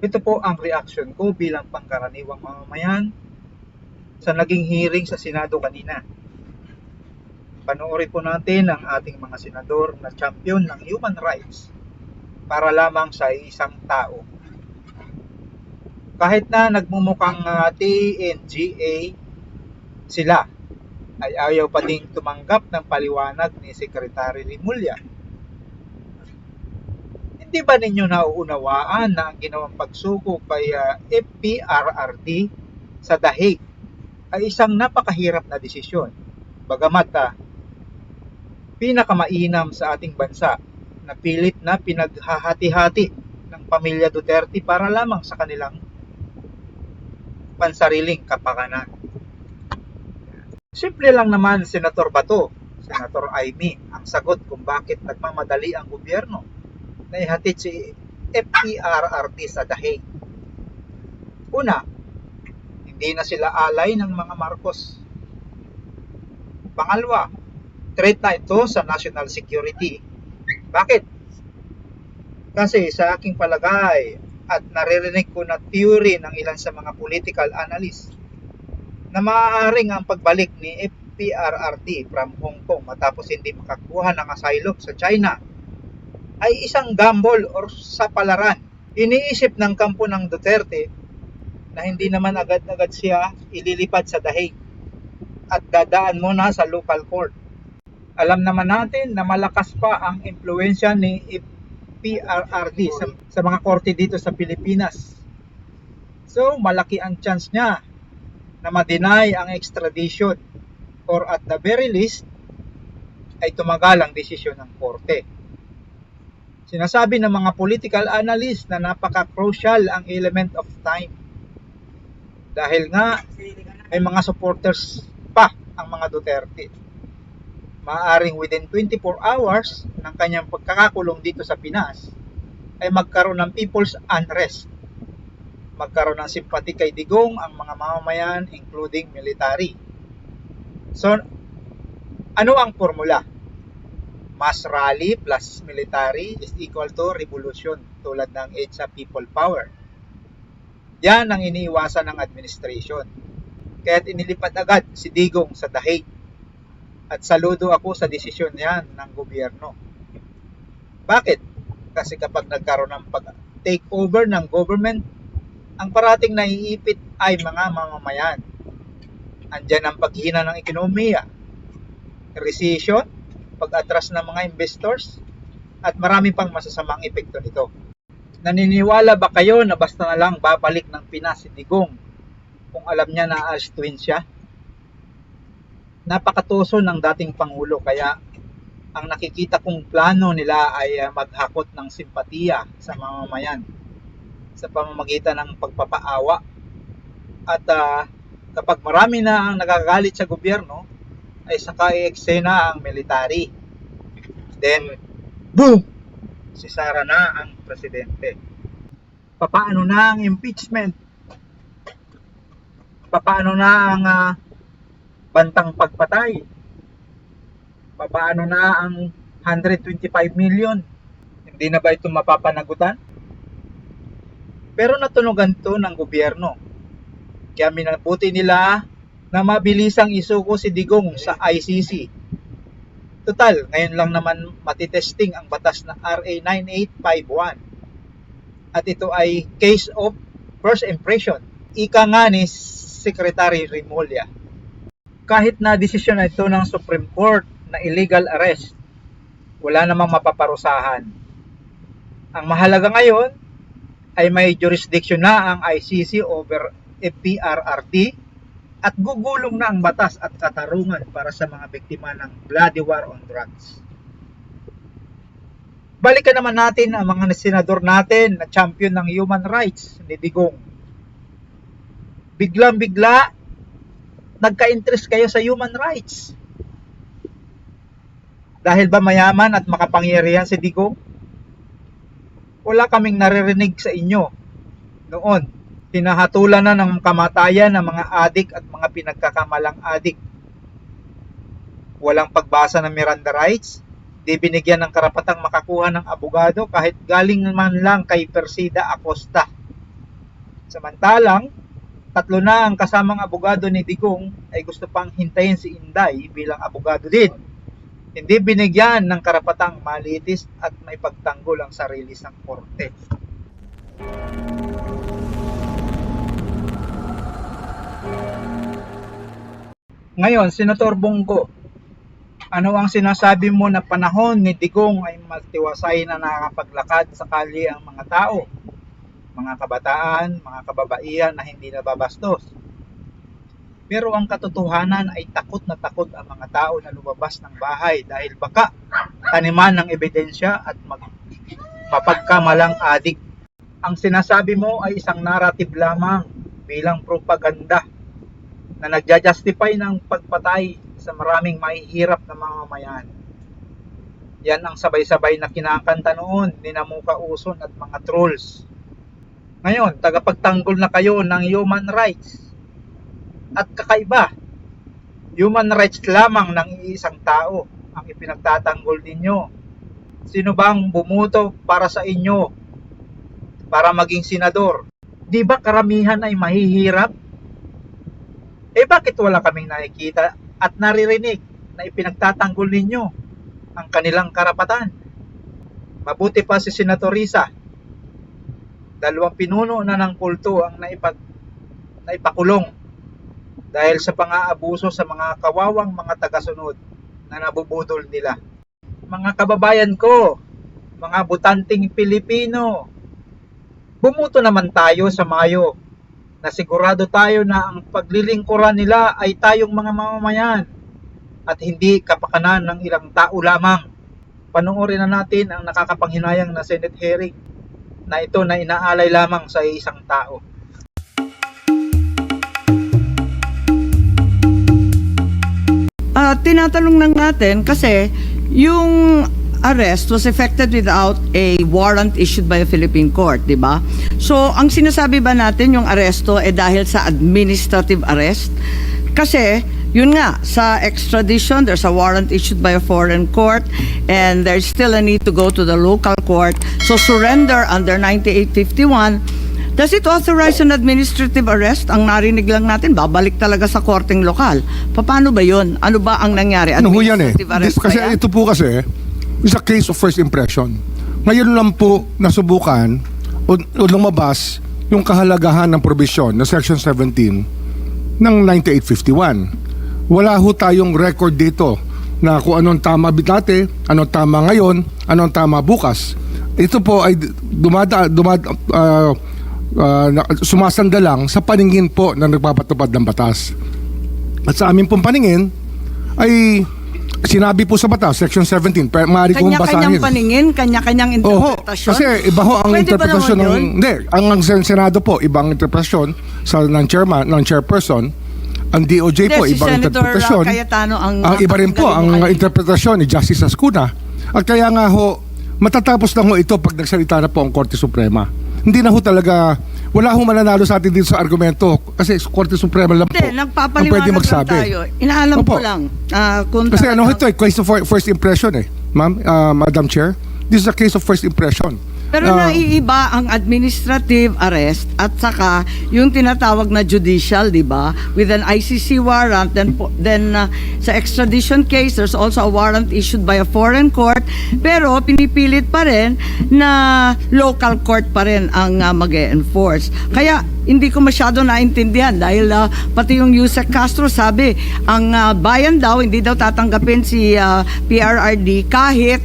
Ito po ang reaction ko bilang pangkaraniwang mamamayan sa naging hearing sa Senado kanina. Panoorin po natin ang ating mga senador na champion ng human rights para lamang sa isang tao. Kahit na nagmumukhang uh, TNGA sila ay ayaw pa ding tumanggap ng paliwanag ni Secretary Rimulya. Hindi ba ninyo nauunawaan na ang ginawang pagsuko kay uh, FPRRD sa dahig ay isang napakahirap na desisyon. Bagamat uh, pinakamainam sa ating bansa na pilit na pinaghahati-hati ng pamilya Duterte para lamang sa kanilang pansariling kapakanan. Simple lang naman, Senator Bato, Senator Aimee, ang sagot kung bakit nagmamadali ang gobyerno na ihatid si FPRRT sa dahig. Una, hindi na sila alay ng mga Marcos. Pangalawa, threat na ito sa national security. Bakit? Kasi sa aking palagay at naririnig ko na theory ng ilan sa mga political analysts na maaaring ang pagbalik ni FPRRD from Hong Kong matapos hindi makakuha ng asylum sa China ay isang gamble or sapalaran. Iniisip ng kampo ng Duterte na hindi naman agad-agad siya ililipat sa dahig at dadaan muna sa local court. Alam naman natin na malakas pa ang impluensya ni PRRD sa, sa mga korte dito sa Pilipinas. So, malaki ang chance niya na ma-deny ang extradition or at the very least ay tumagal ang desisyon ng korte. Sinasabi ng mga political analysts na napaka-crucial ang element of time. Dahil nga may mga supporters pa ang mga Duterte. Maaring within 24 hours ng kanyang pagkakakulong dito sa Pinas ay magkaroon ng people's unrest. Magkaroon ng simpati kay Digong ang mga mamamayan including military. So, ano ang formula? Mass rally plus military is equal to revolution tulad ng EDSA people power. Yan ang iniiwasan ng administration. Kaya't inilipat agad si Digong sa dahig. At saludo ako sa desisyon niyan ng gobyerno. Bakit? Kasi kapag nagkaroon ng pag-take over ng government, ang parating naiipit ay mga mamamayan. Andyan ang paghina ng ekonomiya, recession, pag-atras ng mga investors, at marami pang masasamang epekto nito. Naniniwala ba kayo na basta na lang babalik ng Pinas si Digong kung alam niya na astuin siya? Napakatuso ng dating Pangulo kaya ang nakikita kong plano nila ay ah, maghakot ng simpatiya sa mamamayan sa pamamagitan ng pagpapaawa. At uh, kapag marami na ang nagagalit sa gobyerno ay saka i-eksena ang military. Then boom! Si Sara na ang presidente. Papaano na ang impeachment? Papaano na ang ah, bantang pagpatay? Papaano na ang 125 million? Hindi na ba ito mapapanagutan pero natunugan to ng gobyerno. Kaya minabuti nila na mabilisang isuko si Digong sa ICC. Total, ngayon lang naman matitesting ang batas na RA 9851. At ito ay case of first impression. Ika nga ni Secretary Rimulya. Kahit na desisyon na ito ng Supreme Court na illegal arrest, wala namang mapaparusahan. Ang mahalaga ngayon, ay may jurisdiction na ang ICC over FPRRD at gugulong na ang batas at katarungan para sa mga biktima ng bloody war on drugs. Balikan naman natin ang mga senador natin na champion ng human rights ni Digong. Biglang-bigla, nagka-interest kayo sa human rights. Dahil ba mayaman at makapangyarihan si Digong? Wala kaming naririnig sa inyo noon. Tinahatulan na ng kamatayan ng mga adik at mga pinagkakamalang adik. Walang pagbasa ng Miranda rights, di binigyan ng karapatang makakuha ng abogado kahit galing man lang kay Persida Acosta. Samantalang, tatlo na ang kasamang abogado ni Digong ay gusto pang hintayin si Inday bilang abogado din. Hindi binigyan ng karapatang malitis at may pagtanggol ang sarili sa korte. Ngayon, Senator Bongo, ano ang sinasabi mo na panahon ni Digong ay matiwasay na nakapaglakad sa kalye ang mga tao, mga kabataan, mga kababaihan na hindi nababastos. Pero ang katotohanan ay takot na takot ang mga tao na lumabas ng bahay dahil baka taniman ng ebidensya at magpapagkamalang adik. Ang sinasabi mo ay isang narrative lamang bilang propaganda na nagja-justify ng pagpatay sa maraming mahihirap na mga mamayan. Yan ang sabay-sabay na kinakanta noon ni Namuka Uson at mga trolls. Ngayon, tagapagtanggol na kayo ng human rights. At kakaiba, human rights lamang ng iisang tao ang ipinagtatanggol ninyo. Sino bang bumuto para sa inyo para maging senador? Di ba karamihan ay mahihirap? Eh bakit wala kaming nakikita at naririnig na ipinagtatanggol ninyo ang kanilang karapatan? Mabuti pa si Senator Risa. Dalawang pinuno na ng kulto ang naipag, naipakulong dahil sa pang-aabuso sa mga kawawang mga tagasunod na nabubudol nila. Mga kababayan ko, mga butanting Pilipino, bumuto naman tayo sa Mayo na sigurado tayo na ang paglilingkuran nila ay tayong mga mamamayan at hindi kapakanan ng ilang tao lamang. Panoorin na natin ang nakakapanghinayang na Senate hearing na ito na inaalay lamang sa isang tao. Ah, tinatanong lang natin kasi yung arrest was effected without a warrant issued by a Philippine court, di ba? So, ang sinasabi ba natin yung aresto eh dahil sa administrative arrest? Kasi, yun nga, sa extradition, there's a warrant issued by a foreign court and there's still a need to go to the local court. So, surrender under 9851 Does it authorize an administrative arrest? Ang narinig lang natin, babalik talaga sa korteng lokal. Paano ba yun? Ano ba ang nangyari? Ano ho yan eh? Arrest Kasi yan? ito po kasi is a case of first impression. Ngayon lang po nasubukan o, o lumabas yung kahalagahan ng probisyon na Section 17 ng 9851. Wala ho tayong record dito na kung anong tama dati, anong tama ngayon, anong tama bukas. Ito po ay dumada, dumada ah, ah, na- sumasanda lang sa paningin po na nagpapatupad ng batas. At sa aming pong paningin ay sinabi po sa batas, Section 17, pero maaari kong Kanya-kanyang basahin. paningin, kanya-kanyang interpretasyon. kasi iba ho ang Pwede interpretasyon ng... Hindi, ang, ang sen- Senado po, ibang interpretasyon sa ng chairman, ng chairperson. Ang DOJ Hindi, po, si ibang Senator, interpretasyon. uh, Cayetano ang, ang iba rin po, ang interpretasyon ni Justice Ascuna. At kaya nga ho, matatapos lang ho ito pag nagsalita na po ang Korte Suprema. Hindi na ho talaga, wala ho mananalo sa atin dito sa argumento kasi Korte Suprema lang po Hindi, ang nagpapaliwanag pwede lang magsabi. tayo. Inaalam ko Opo. lang. ah, kung Kasi ano talagang- ito eh, case of fir- first impression eh. Ma'am, ah, Madam Chair, this is a case of first impression. Pero Ah, naiiba ang administrative arrest at saka yung tinatawag na judicial, 'di ba? With an ICC warrant then then uh, sa extradition case there's also a warrant issued by a foreign court pero pinipilit pa rin na local court pa rin ang uh, mag-enforce. Kaya hindi ko masyado naintindihan dahil uh, pati yung Yusek Castro sabi ang uh, bayan daw hindi daw tatanggapin si uh, PRRD kahit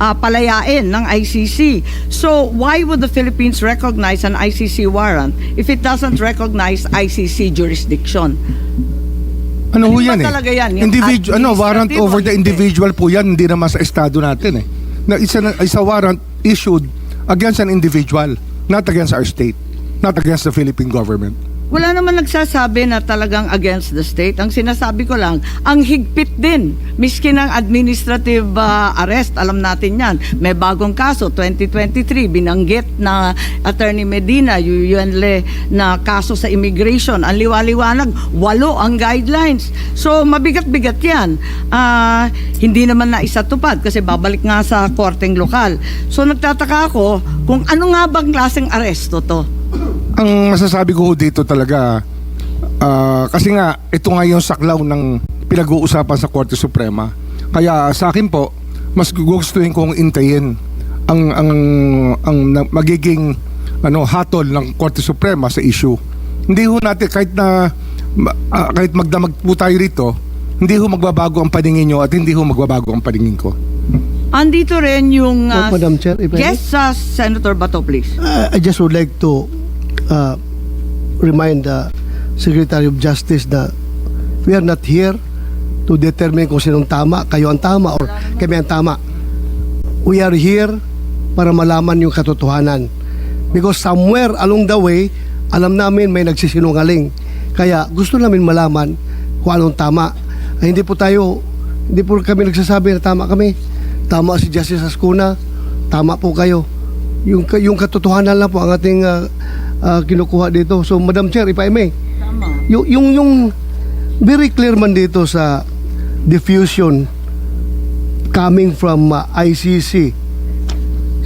uh, palayain ng ICC. So, why would the Philippines recognize an ICC warrant if it doesn't recognize ICC jurisdiction? Ano ho ba yan eh? talaga yan? Yung Individual, ano, warrant over the individual po yan, hindi naman sa estado natin eh. Na isa, isa warrant issued against an individual, not against our state, not against the Philippine government. Wala naman nagsasabi na talagang against the state. Ang sinasabi ko lang, ang higpit din. Miski ng administrative ah, arrest, alam natin yan. May bagong kaso, 2023, binanggit na Attorney Medina, Yuyuenle, na kaso sa immigration. Ang liwaliwanag, walo ang guidelines. So, mabigat-bigat yan. Ah, hindi naman na isatupad kasi babalik nga sa korteng lokal. So, nagtataka ako kung ano nga bang klaseng aresto to? Ang masasabi ko dito talaga, ah, kasi nga, ito nga yung saklaw ng pinag-uusapan sa Korte Suprema. Kaya sa akin po, mas gugustuhin kong intayin ang, ang, ang na- magiging ano, hatol ng Korte Suprema sa issue. Hindi ho natin, kahit na ah, kahit magdamag po tayo rito, hindi ho magbabago ang paningin nyo at hindi ho magbabago ang paningin ko. Andito rin yung... ah, Oh, Madam Chair, if yes, uh, Senator Bato, please. Uh, I just would like to uh, remind the Secretary of Justice na we are not here to determine kung sinong tama, kayo ang tama or kami ang tama. We are here para malaman yung katotohanan. Because somewhere along the way, alam namin may nagsisinungaling. Kaya gusto namin malaman kung anong tama. Ay, hindi po tayo, hindi po kami nagsasabi na tama kami. Tama si Justice Ascuna, tama po kayo. Yung, yung katotohanan lang po ang ating ah, ah, kinukuha dito. So, Madam Chair, if I may, Tama. yung, yung, yung very clear man dito sa diffusion coming from uh, ICC.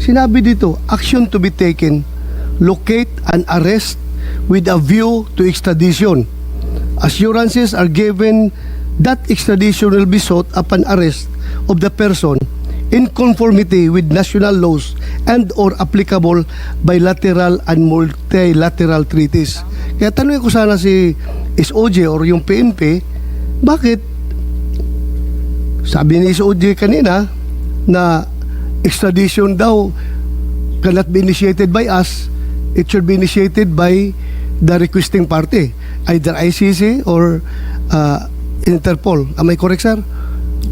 Sinabi dito, action to be taken, locate and arrest with a view to extradition. Assurances are given that extradition will be sought upon arrest of the person in conformity with national laws and or applicable bilateral and multilateral treaties. Kaya tanongin ko sana si SOJ or yung PNP, bakit sabi ni SOJ kanina na extradition daw cannot be initiated by us, it should be initiated by the requesting party, either ICC or uh, Interpol. Am I correct, sir?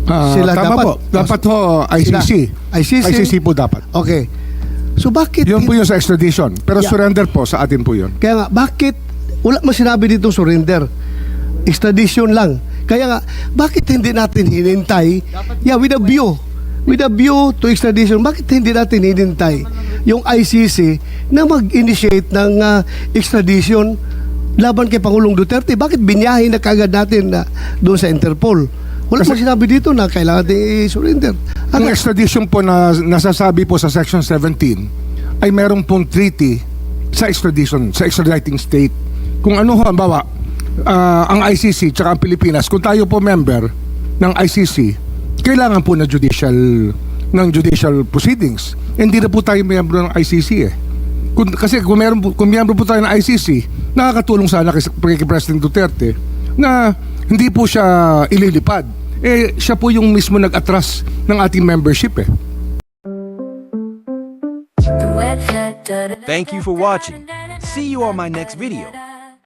Ah, Sila tama dapat- po. Dapat ho ICC. Sila. ICC. ICC po dapat. Okay. So bakit Yun po yung sa extradition. Pero Yeah. surrender po sa atin po yun. Kaya nga, bakit wala man sinabi dito surrender? Extradition lang. Kaya nga, bakit hindi natin hinintay? Yeah, with a view. With a view to extradition, bakit hindi natin hinintay yung ICC na mag-initiate ng ah, extradition laban kay Pangulong Duterte? Bakit binyahin na kagad natin na doon sa Interpol? Wala Kasi- man sinabi dito na kailangan natin i-surrender. Ang Ano? extradition po na nasasabi po sa Section 17 ay merong pong treaty sa extradition, sa extraditing state. Kung ano ho, bawa, ang ICC tsaka ang Pilipinas, kung tayo po member ng ICC, kailangan po na judicial ng judicial proceedings. Hindi na po tayo member ng ICC eh. Kung, kasi kung, meron, kung member po tayo ng ICC, nakakatulong sana kay, kay President Duterte na hindi po siya ililipad. Eh, siya po yung mismo nag-atras ng ating membership eh. Thank you for watching. See you on my next video.